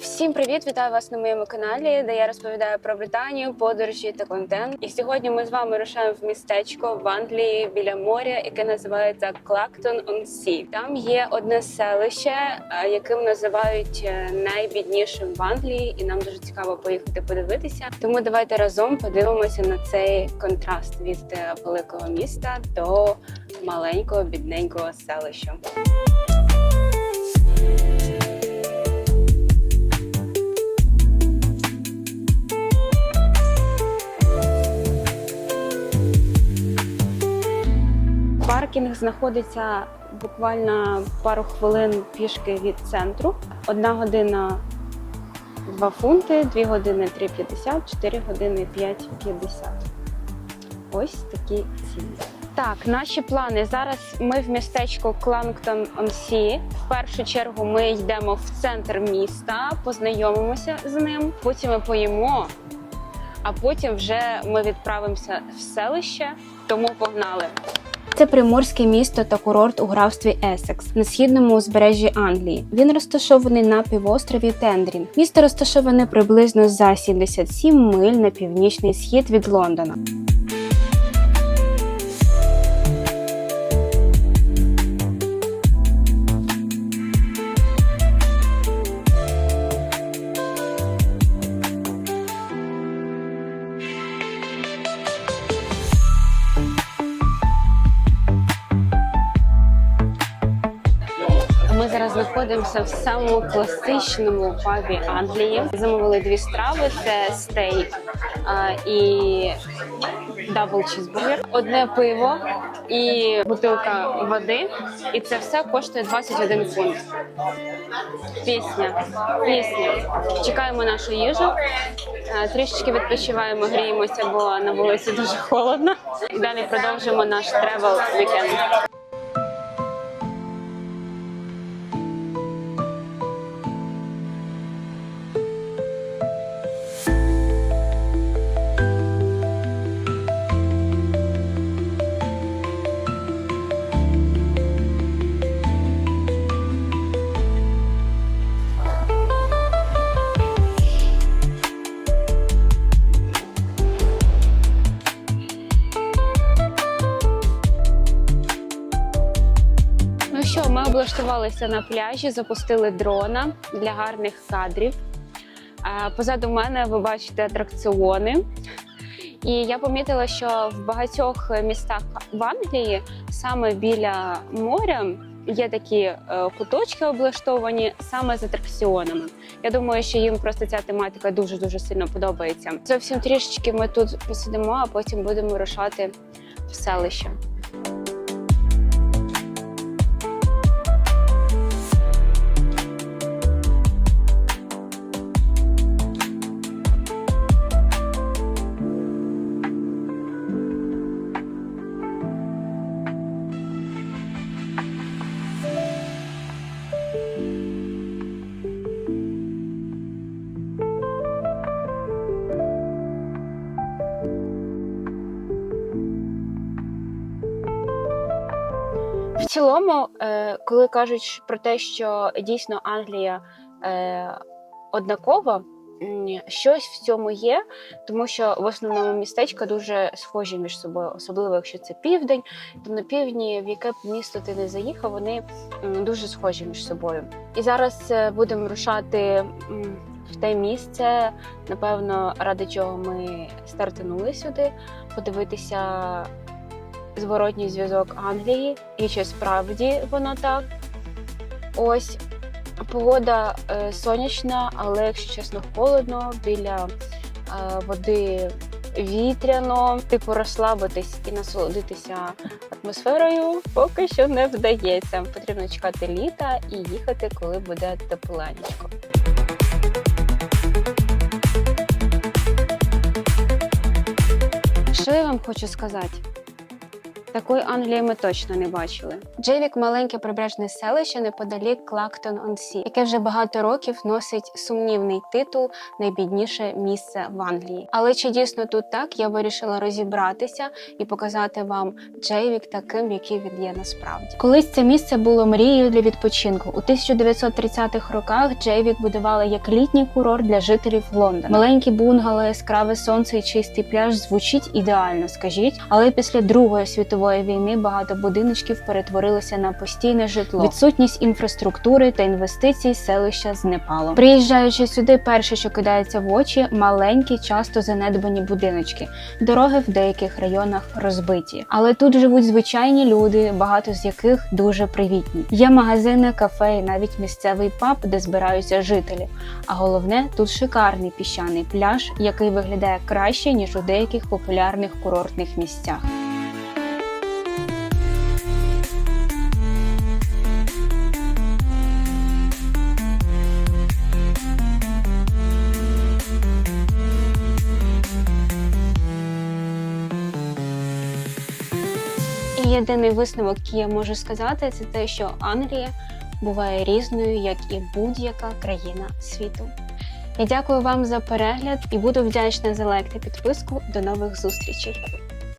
Всім привіт! Вітаю вас на моєму каналі, де я розповідаю про Британію, подорожі та контент. І сьогодні ми з вами рушаємо в містечко в Англії біля моря, яке називається Клактон on Sea. Там є одне селище, е, яким називають е, найбіднішим в Англії, і нам дуже цікаво поїхати подивитися. Тому давайте разом подивимося на цей контраст від е, великого міста до маленького бідненького селища. Паркінг знаходиться буквально пару хвилин пішки від центру. Одна година 2 фунти, 2 години 3,50, 4 години 5,50. Ось такі ціни. Так, наші плани. Зараз ми в містечку Кланктон Sea. В першу чергу ми йдемо в центр міста, познайомимося з ним. Потім ми поїмо, а потім вже ми відправимося в селище. Тому погнали. Це приморське місто та курорт у графстві Есекс на східному узбережжі Англії. Він розташований на півострові Тендрін. Місто розташоване приблизно за 77 миль на північний схід від Лондона. Знаходимося в самому класичному пабі Англії. Замовили дві страви: це стейк а, і дабл чізбургер, одне пиво і бутилка води. І це все коштує 21 фунт. Пісня, пісня. Чекаємо нашу їжу. Трішечки відпочиваємо, гріємося, бо на вулиці дуже холодно. І далі продовжимо наш тревел вікенд. Що, ми облаштувалися на пляжі, запустили дрона для гарних кадрів. Позаду мене ви бачите атракціони. І я помітила, що в багатьох містах в Англії саме біля моря є такі е, куточки облаштовані саме з атракціонами. Я думаю, що їм просто ця тематика дуже дуже сильно подобається. Зовсім трішечки ми тут посидимо, а потім будемо рушати в селище. В цілому, е, коли кажуть про те, що дійсно Англія е, однакова, щось в цьому є, тому що в основному містечка дуже схожі між собою, особливо якщо це південь, то на півдні, в яке б місто ти не заїхав, вони дуже схожі між собою. І зараз е, будемо рушати в те місце, напевно, ради чого ми стартанули сюди, подивитися зворотній зв'язок Англії, і чи справді воно так. Ось погода е, сонячна, але, якщо чесно, холодно, біля е, води вітряно, типу розслабитись і насолодитися атмосферою поки що не вдається. Потрібно чекати літа і їхати, коли буде тепленечко. Що я вам хочу сказати? Такої Англії ми точно не бачили. Джейвік маленьке прибережне селище неподалік Клактон он Сі, яке вже багато років носить сумнівний титул найбідніше місце в Англії. Але чи дійсно тут так? Я вирішила розібратися і показати вам Джейвік таким, який він є насправді. Колись це місце було мрією для відпочинку. У 1930-х роках Джейвік будували як літній курорт для жителів Лондона. Маленькі бунгало, яскраве сонце і чистий пляж звучить ідеально, скажіть. Але після Другої світової війни багато будиночків перетворилися на постійне житло. Відсутність інфраструктури та інвестицій селища знепало. Приїжджаючи сюди, перше, що кидається в очі, маленькі, часто занедбані будиночки. Дороги в деяких районах розбиті. Але тут живуть звичайні люди, багато з яких дуже привітні. Є магазини, кафе і навіть місцевий паб, де збираються жителі. А головне, тут шикарний піщаний пляж, який виглядає краще ніж у деяких популярних курортних місцях. Єдиний висновок, який я можу сказати, це те, що Англія буває різною, як і будь-яка країна світу. Я дякую вам за перегляд і буду вдячна за лайк та підписку. До нових зустрічей!